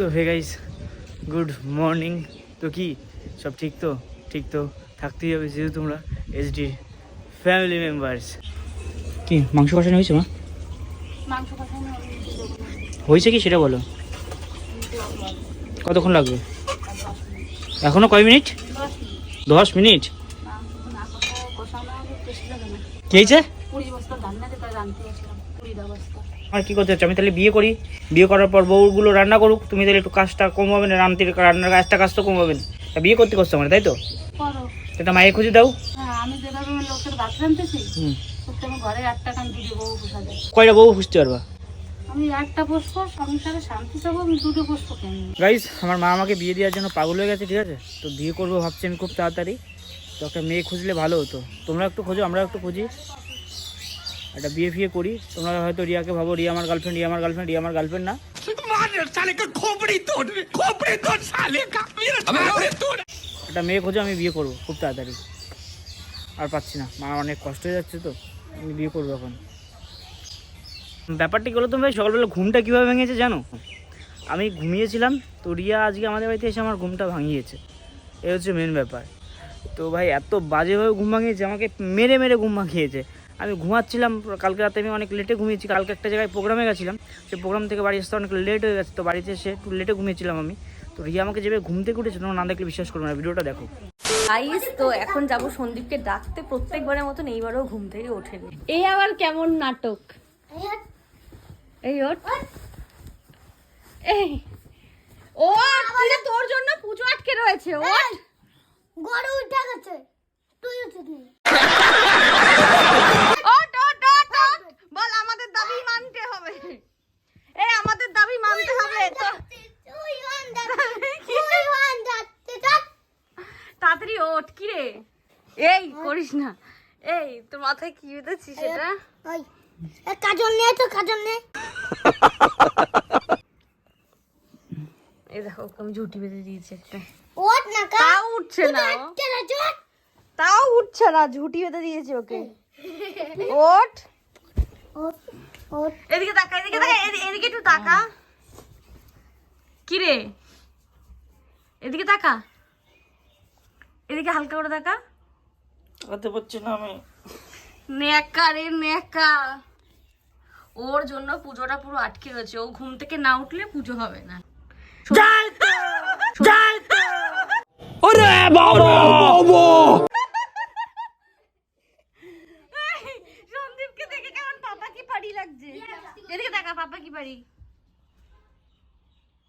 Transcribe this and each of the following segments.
তো hey guys good morning তো কি? সব ঠিক তো? ঠিক তো? থাকতেই হবে যেহেতু তোমরা এইচডি ফ্যামিলি মেম্বার্স কি মাংস কষানো হয়েছে মা? মাংস কষানো। হয়েছে কি সেটা বলো? কতক্ষণ লাগবে? এখনও কয় মিনিট। দশ মিনিট দশ মিনিট মাংস না কষা কষানো হবে টেস্ট লাগে না কি হয়েছে আর কি করতে হচ্ছে? আমি তাহলে বিয়ে করি। বিয়ে করার পর বউগুলো রান্না করুক তুমি তাহলে একটু কাজটা কম হবে না রান্তির রান্নার কাজটা কাজ তো কম হবে না। বিয়ে করতে করছ আমার তাই তো? এটা মায়ের খুঁজে দাও। হ্যাঁ কয়টা বউ খুঁজতে পারবা? গাইস আমার মা আমাকে বিয়ে দেওয়ার জন্য পাগল হয়ে গেছে ঠিক আছে? তো বিয়ে করব ভাবছি আমি খুব তাড়াতাড়ি। তো একটা মেয়ে খুঁজলে ভালো হতো। তোমরা একটু খোঁজো আমরা একটু খুঁজি। একটা বিয়ে ফিয়ে করি। তোমরা হয়তো রিয়াকে ভাবো, রিয়া আমার গার্লফ্রেন্ড রিয়া আমার গার্লফ্রেন্ড রিয়া আমার গার্লফ্রেন্ড না। একটা মেয়ে খোঁজো, আমি বিয়ে করব খুব তাড়াতাড়ি। আর পাচ্ছি না। মা অনেক কষ্ট হয়ে যাচ্ছে তো, আমি বিয়ে করব এখন। ব্যাপারটি হলো তুমি ভাই? সকালবেলা ঘুমটা কীভাবে ভেঙেছে জানো? আমি ঘুমিয়েছিলাম, তো রিয়া আজকে আমাদের বাড়িতে এসে আমার ঘুমটা ভাঙিয়েছে। এই হচ্ছে মেন ব্যাপার। তো ভাই এত বাজেভাবে ঘুম ভাঙিয়েছে আমাকে মেরে মেরে ঘুম ভাঙিয়েছে। আমি ঘুমাচ্ছিলাম কালকে রাতে আমি অনেক লেটে ঘুমিয়েছি কালকে একটা জায়গায় প্রোগ্রামে গেছিলাম সেই প্রোগ্রাম থেকে বাড়ি আসতে অনেক লেট হয়ে গেছে তো বাড়িতে এসে একটু লেটে ঘুমিয়েছিলাম আমি। তো রিয়া আমাকে যেভাবে ঘুম থেকে উঠেছে তোমরা না দেখলে বিশ্বাস করবে না ভিডিওটা দেখো। গাইস তো এখন যাব সন্দীপকে ডাকতে প্রত্যেকবারের মতন এইবারও ঘুম থেকে ওঠেনি। এই আবার কেমন নাটক? এই ওঠ। এই ও তোর জন্য পুজো আটকে রয়েছে ওঠ। গড়ে উঠে গেছে। তুই ওঠ বল আমাদের দাবি মানতে হবে। এই আমাদের দাবি মানতে হবে তো। তাড়াতাড়ি ওঠ কি রে? এই করিস না। এই তোর মাথায় কি বেঁধেছিস সেটা এ কাজল নে তো কাজল নে। এই দেখো আমি ঝুটি বেঁধে দিয়েছি একটা। ওঠ না উঠছে না। তাও উঠছে না ঝুটি বেঁধে দিয়েছি ওকে। ওঠ। এদিকে তাকা এদিকে তাকা এদিকে একটু তাকা। কি রে এদিকে তাকা। এদিকে হালকা করে তাকা। হতে পারছি না আমি। নেকা রে নেকা ওর জন্য পুজোটা পুরো আটকে রয়েছে। ও ঘুম থেকে না উঠলে পুজো হবে না। সন্দীপকে দেখে কেমন পাপা কি পারি লাগছে? এদিকে তাকা পাপা কি পারি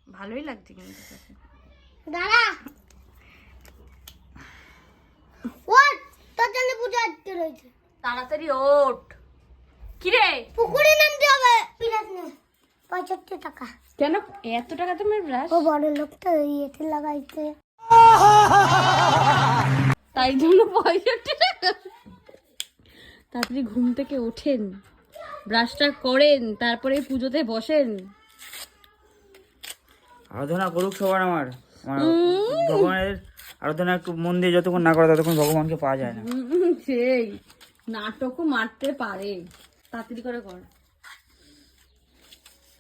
ভালোই লাগছে কিন্তু দাঁড়া। ওঠ তোর জন্য পুজো আজকে রয়েছে। তাড়াতাড়ি ওঠ। কি রে পুকুরে নামতে হবে। নে টাকা। কেন? এত টাকা তুমি ব্রাশ ও বড় লোকটা ইয়েতে লাগাইছে। তাই জন্য পঁয়ষট্টি টাকা তাড়াতাড়ি ঘুম থেকে ওঠেন ব্রাশটা করেন তারপরে পুজোতে বসেন। আরাধনা করুক সবার আমার। আমার ভগবানের আরাধনা একটু মন দিয়ে যতক্ষণ না করে ততক্ষণ ভগবানকে পাওয়া যায় না। সেই নাটকও মারতে পারে। তাড়াতাড়ি করে কর।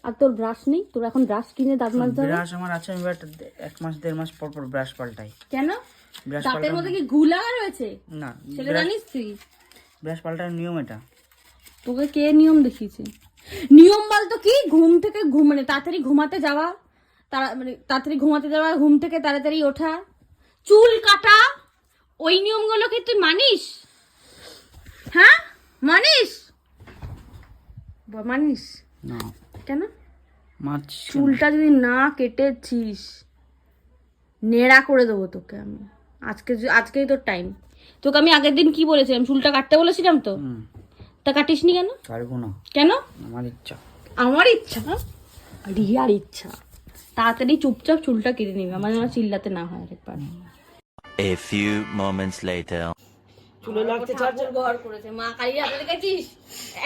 আর তোর ব্রাশ নেই? তোর এখন ব্রাশ কিনে দাঁত মাজতে হবে? ব্রাশ আমার আছে আমি এক মাস দেড় মাস পর পর ব্রাশ পাল্টাই। কেন? ব্রাশ দাঁতের মধ্যে কি ঘু লাগা রয়েছে? না সেটা জানিস তুই? ব্রাশ পাল্টানোর নিয়ম এটা। তোকে কে নিয়ম দেখিয়েছে? নিয়ম বলতো কি? ঘুম থেকে ঘুম মানে তাড়াতাড়ি ঘুমাতে যাওয়া তারা মানে তাড়াতাড়ি ঘুমাতে যাওয়া ঘুম থেকে তাড়াতাড়ি ওঠা চুল কাটা ওই নিয়মগুলো কি তুই মানিস? হ্যাঁ? মানিস? মানিস? না। কেন? মাছ চুলটা যদি না কেটেছিস নেড়া করে দেবো তোকে আমি। আজকে আজকেই তোর টাইম তোকে আমি আগের দিন কি বলেছিলাম? চুলটা কাটতে বলেছিলাম তো? তা কাটিসনি কেন? পারব না। কেন? আমার ইচ্ছা। আমার ইচ্ছা? রিয়ার ইচ্ছা। তাড়াতাড়ি চুপচাপ চুলটা কেটে নিবে। আমার যেন চিল্লাতে না হয় আরেকবার। A few moments later. চুলে লাগছে ঠাকুর ঘর করেছে। মা কালী হাতে দেখেছিস?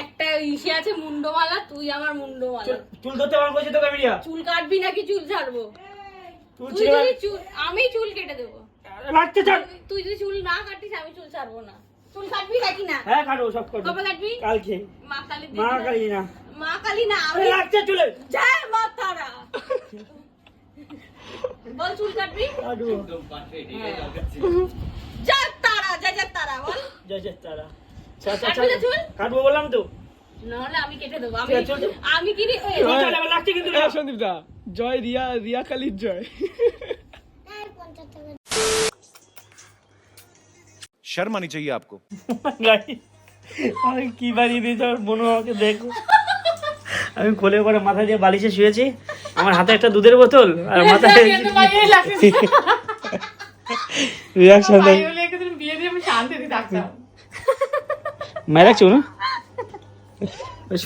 একটা ইসে আছে মুন্ডমালা তুই আমার মুন্ডমালা। চুল ধরতে পারব বলছি তোকে মিডিয়া চুল কাটবি নাকি চুল ছাড়বো? চুল তুই যদি চুল আমি চুল কেটে দেবো। লাগছে ছাড় তুই যদি চুল না কাটিস আমি চুল ছাড়বো না। চুল কাটবি নাকি না? হ্যাঁ কাটো সব কবে কাটবি? কালকে। মা কালী মা কালি না। মা কালী না আমি লাগছে চুলে। জয় মা তারা। বল চুল কাটবি? যা তারা যা যা তারা বল জয় জয় তারা আচ্ছা, আচ্ছা, কাটবি না আচ্ছা। চুল? কাটবো বললাম তো নাহলে আমি কেটে দেবো আমি ঠিক আছে, চল, চল। আমি কি রে- এই, চল, চল, এবার লাগছে কিন্তু না। সন্দীপ দা জয় রিয়া রিয়া কালির জয় পঞ্চাশ টাকা शर्म आनी चाहिए आपको গাড়ি আমি কি বানিয়ে দিয়েছে আমার বোন আমাকে দেখো আমি কোলে করে মাথা দিয়ে বালিশে শুয়েছি আমার হাতে একটা দুধের বোতল আর মাথায় কিন্তু মাইয়ে লাগছে রিয়াকশন মায়ের লাগছে না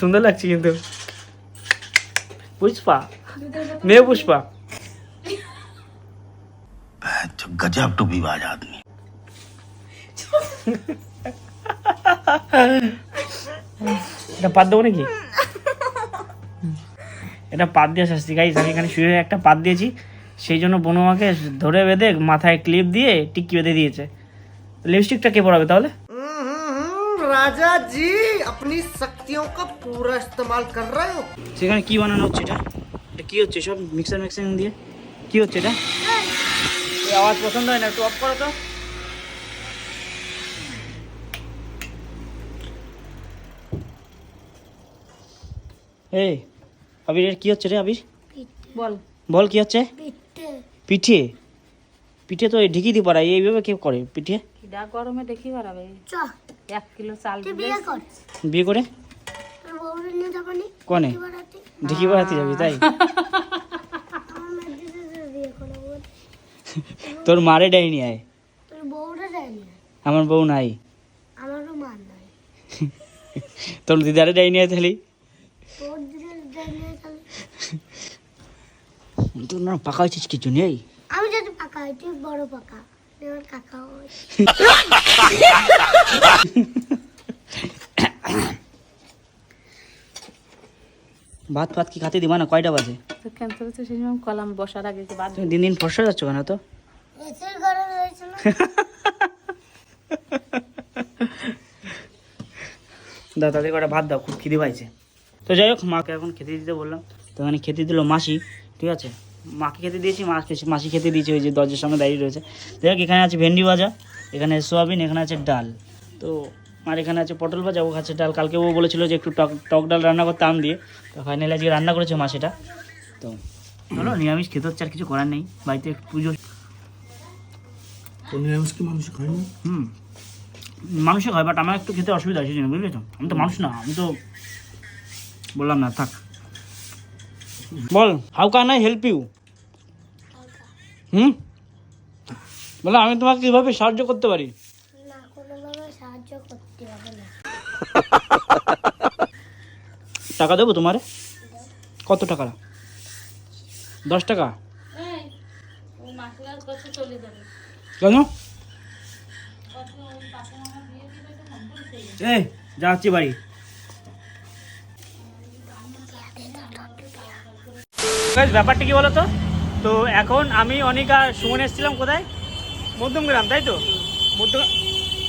সুন্দর লাগছে কিন্তু। পুষ্পা মেয়ে পুষ্পা। গজব টুপিবাজ আদমি। এটা পাত দেবো নাকি? এটা পাত দিয়ে শাস্তি গাইছে আমি এখানে শুয়ে একটা পাত দিয়েছি। সেই জন্য বনুমাকে ধরে বেঁধে মাথায় ক্লিপ দিয়ে টিকি বেঁধে দিয়েছে। লিপস্টিকটা কে পড়াবে তাহলে? রাজা জি আপনি শক্তিও কা পুরা ইস্তেমাল কর রহে হো। সেখানে কি বানানো হচ্ছে এটা? এটা কি হচ্ছে সব মিক্সার মিক্সিং দিয়ে? কি হচ্ছে এটা? আওয়াজ পছন্দ হয় না একটু অফ করো তো। এই আবির এর কি হচ্ছে রে আবির? বল। বল কি হচ্ছে? পিঠে। পিঠে? তো ঢিকি দিয়ে পড়ায় এইভাবে কে করে পিঠে? খিদা গরমে দেখি বাড়াবে। চ। এক কিলো চাল বিয়ে বিয়ে করে? কনে? বাড়াতে? ঢিকি পড়াতে যাবি তাই? তোর মারে ডাইনি আয়। আমার বউ নাই। আমারও মান নাই। তোর দিদারে ডাইনি আয় তাহলে? তোর তাহলে? তোর না পাকা হয়েছিস কিছু নেই আমি যদি পাকা হই তুই বড় পাকা। ভাত ফাত কি খাতে দিবা না? কয়টা বাজে? কলাম বসার আগে তুমি দিন দিন ফর্সা যাচ্ছ কেন তো? রয়েছে তাদের কটা ভাত দাও খুব খিদে পাইছে। তো যাই হোক মাকে এখন খেতে দিতে বললাম। তো এখানে খেতে দিল মাসি ঠিক আছে? মাকে খেতে দিয়েছি মা মাসি খেতে দিয়েছি ওই যে দরজার সামনে দাঁড়িয়ে রয়েছে। যাই হোক এখানে আছে ভেন্ডি ভাজা এখানে সোয়াবিন এখানে আছে ডাল। তো আর এখানে আছে পটল ভাজা ও খাচ্ছে ডাল। কালকে ও বলেছিল যে একটু টক টক ডাল রান্না করতে আম দিয়ে। তো ফাইনালি আজকে রান্না করেছে মা সেটা। তো চলো নিরামিষ খেতে হচ্ছে আর কিছু করার নেই। বাড়িতে একটু পুজো। নিরামিষ কি মানুষ খায় না? হুম। মানুষে খায় বাট আমার একটু খেতে অসুবিধা আছে বুঝলি তো? আমি তো মানুষ না আমি তো বললাম না থাক। বল how can I help you hmm? বলে আমি তোমাকে কীভাবে সাহায্য করতে পারি? না কোনোভাবে সাহায্য করতে হবে না। টাকা দেবো তোমারে? কত টাকা? দশ টাকা? ও মাসিলার কাছে চলে যাবে। কেন? এই যাচ্ছি বাড়ি। ব্যাপারটা কি বলো তো তো এখন আমি অনিকা, সুমন এসেছিলাম কোথায়? মধ্যমগ্রাম, তাই তো? মধ্য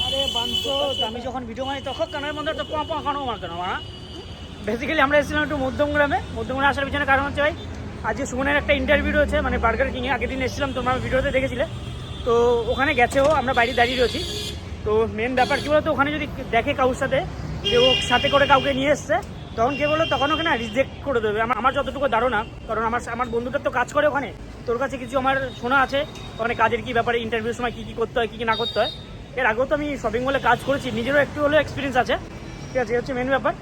আরে বাঞ্চ আমি যখন ভিডিও বানাই, তখন কানের মধ্যে তো পাঁ পাঁ কানো আমার কেন আমার বেসিক্যালি আমরা এসেছিলাম একটু মধ্যমগ্রামে। মধ্যমগ্রামে আসার পিছনে কারণ হচ্ছে, ভাই, আজকে সুমনের একটা ইন্টারভিউ রয়েছে মানে বার্গার কিংয়ে আগের দিন এসেছিলাম, তোমরা ভিডিওতে দেখেছিলে। তো ওখানে গেছেও আমরা বাইরে দাঁড়িয়ে রয়েছি। তো মেন ব্যাপার কী বলতো, ওখানে যদি দেখে কারোর সাথে, যে ও সাথে করে কাউকে নিয়ে এসছে তখন কে বলল তখন ওখানে রিজেক্ট করে দেবে। আমার আমার যতটুকু ধারণা কারণ আমার আমার বন্ধুটার তো কাজ করে ওখানে। তোর কাছে কিছু আমার শোনা আছে ওখানে কাজের কি ব্যাপারে ইন্টারভিউর সময় কী কী করতে হয় কী কী না করতে হয়। এর আগেও তো আমি শপিং মলে কাজ করেছি নিজেরও একটু হলেও এক্সপিরিয়েন্স আছে। ঠিক আছে হচ্ছে মেন ব্যাপার।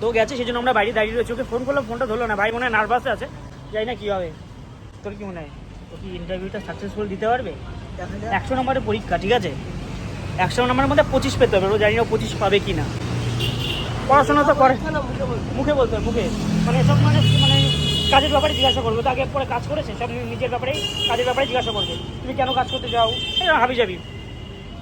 তো গেছে সেই জন্য আমরা বাইরে দাঁড়িয়ে রয়েছি। ওকে ফোন করলাম ফোনটা ধরলো না। ভাই মনে হয় নার্ভাসে আছে। যাই না কী হবে? তোর কি মনে হয়? ও কি ইন্টারভিউটা সাকসেসফুল দিতে পারবে? একশো নম্বরের পরীক্ষা ঠিক আছে? একশো নম্বরের মধ্যে পঁচিশ পেতে হবে। ও জানি না ও পঁচিশ পাবে কি না পড়াশোনা তো করে। মুখে বলতে মুখে। মানে সব মানে মানে কাজের ব্যাপারে জিজ্ঞাসা করবে তো আগে পরে কাজ করেছে সব নিজের ব্যাপারে কাজের ব্যাপারে জিজ্ঞাসা করবে। তুমি কেন কাজ করতে যাও? হাবি যাবি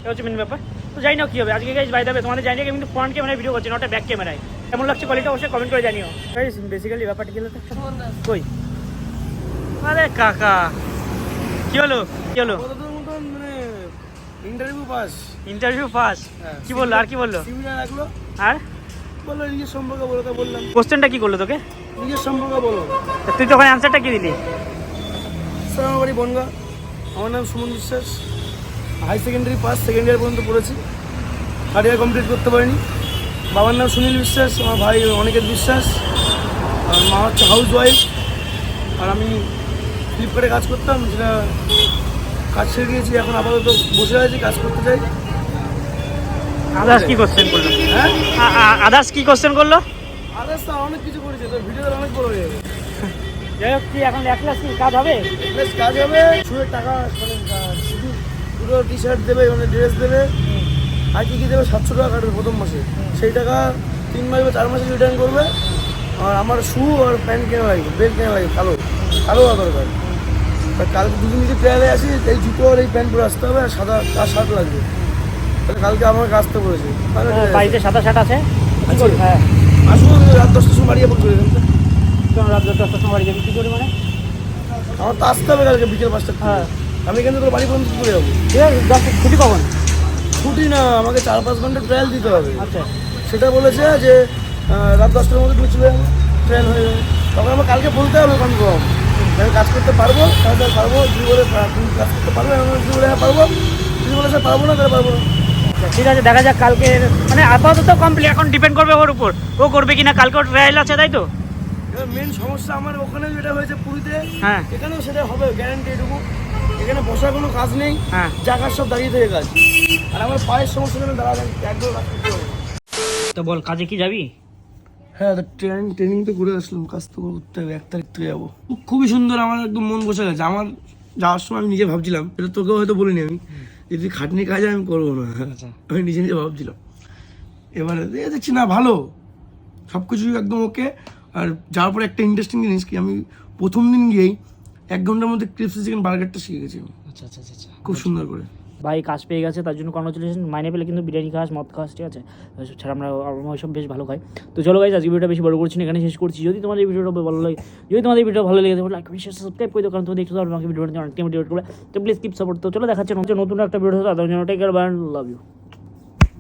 এটা হচ্ছে মেন ব্যাপার। তো জানি না কী হবে? আজকে গাইজ বাইরে তোমাদের জানি না কিন্তু ফ্রন্ট ক্যামেরায় ভিডিও করছি নটা ব্যাক ক্যামেরায় কেমন লাগছে কোয়ালিটি অবশ্যই কমেন্ট করে জানিও। গাইজ বেসিক্যালি ব্যাপারটা কি হলো কই? আরে কাকা। কি হলো? কি হলো? মানে ইন্টারভিউ পাস ইন্টারভিউ পাস কি বলল? আর কি বলল? আর? বলল নিজের সম্পর্কে বলো তো বললাম। কোশ্চেনটা কি করল তোকে? নিজের সম্পর্কে বলো। তা তুই তখন অ্যান্সারটা কি দিলি? রাস্তায় আমার বাড়ি বনগা। আমার নাম Suman Biswas. High secondary pass second year পর্যন্ত পড়েছি। থার্ড ইয়ার কমপ্লিট করতে পারিনি। বাবার নাম সুনীল বিশ্বাস আমার ভাই অনেকের বিশ্বাস। আর মা হচ্ছে হাউস ওয়াইফ আর আমি ফ্লিপকার্টে কাজ করতাম যেটা কাজ ছেড়ে দিয়েছি এখন আপাতত বসে আছি কাজ করতে চাই। আদার্স কি কোশ্চেন করল? হ্যাঁ? আদার্স কি কোশ্চেন করল? আদার্স অনেক কিছু করেছে তো ভিডিও অনেক বড় হয়ে গেছে। যাই হোক কি এখন এক কি কাজ হবে? বেশ কাজ হবে। শুয়ে টাকা মানে শুধু দুটো টি শার্ট দেবে মানে ড্রেস দেবে। আর কি কি দেবে সাতশো টাকা কাটবে প্রথম মাসে। সেই টাকা তিন মাস বা চার মাসে রিটার্ন করবে। আর আমার শু আর প্যান্ট কেনা লাগবে বেল্ট কেনা লাগবে কালো। কালো দরকার। কালকে দুদিন যদি ট্রায়ালে আসি এই জুতো আর এই প্যান্ট পরে আসতে হবে আর সাদা তার শার্ট লাগবে। কালকে আমাকে আসতে বলেছে তাহলে ঠিক আছে। বাড়িতে সাদা শার্ট আছে? হ্যাঁ। আসুন রাত দশটার সময় বাড়ি যাব চলে যাবেন তো। রাত দশটার সময় বাড়ি যাবি কি করে মানে? আমার তো আসতে হবে কালকে বিকেল পাঁচটা হ্যাঁ। আমি থেকে তোর বাড়ি পর্যন্ত করে যাব। ঠিক আছে ছুটি কখন? ছুটি না আমাকে চার পাঁচ ঘণ্টা ট্রায়াল দিতে হবে। আচ্ছা। সেটা বলেছে যে রাত দশটার মধ্যে তুমি চলে যাবে ট্রায়াল হয়ে যাবে। তখন আমার কালকে বলতে হবে কনফার্ম আমি কাজ করতে পারব তাহলে পারব। যদি বলে তুমি কাজ করতে পারবে আমি যদি বলে হ্যাঁ পারব। যদি বলে স্যার পারব না তাহলে পারব না। ঠিক আছে দেখা যাক কালকে মানে আপাতত কমপ্লিট এখন ডিপেন্ড করবে ওর উপর। ও করবে কিনা কালকে ওর ট্রায়াল আছে তাই তো? মেন সমস্যা আমার ওখানে যেটা হয়েছে পুরীতে হ্যাঁ। এখানেও সেটা হবে গ্যারান্টি এটুকু। এখানে বসার কোনো কাজ নেই হ্যাঁ। জায়গার সব দাঁড়িয়ে থেকে কাজ আর আমার পায়ের সমস্যা নেই দাঁড়া একদম তো বল কাজে কি যাবি? হ্যাঁ তো ট্রেনিং ট্রেনিং তো করে আসলাম কাজ তো করতে হবে এক তারিখ থেকে যাব। খুবই সুন্দর আমার একদম মন বসে গেছে। আমার যাওয়ার সময় আমি নিজে ভাবছিলাম এটা তোকেও হয়তো বলিনি আমি। যদি খাটনি কাজ আমি করব না। আমি নিজে নিজে ভাবছিলাম। এবারে দেখছি না ভালো। সব কিছুই একদম ওকে আর যাওয়ার পরে একটা ইন্টারেস্টিং জিনিস কি আমি প্রথম দিন গিয়েই এক ঘণ্টার মধ্যে ক্রিপসি চিকেন বার্গারটা শিখে গেছি আমি। আচ্ছা আচ্ছা আচ্ছা। খুব সুন্দর করে। ভাই, কাজ পেয়ে গেছে, তার জন্য কর্মচুলেশন মাইনে পেলে কিন্তু বিরিয়ানি খাস, মদ খাস, ঠিক আছে? ছাড়া আমরা ওইসব বেশ ভালো খাই। তো চলো গাইজ আজকে ভিডিওটা বেশি বড় করছি এখানে শেষ করছি। যদি তোমাদের এই ভিডিওটা ভালো লাগে, যদি তোমাদের এই ভিডিও ভালো লেগে থাকে লাইক শেয়ার সাবস্ক্রাইব করে দাও, কারণ তুমি দেখতে পারবে আমাকে ভিডিওটা অনেক মোটিভেট করবে তো প্লিজ কিপ সাপোর্ট তো চলো দেখাচ্ছে নতুন একটা ভিডিও তাদের জন্য take care bye love you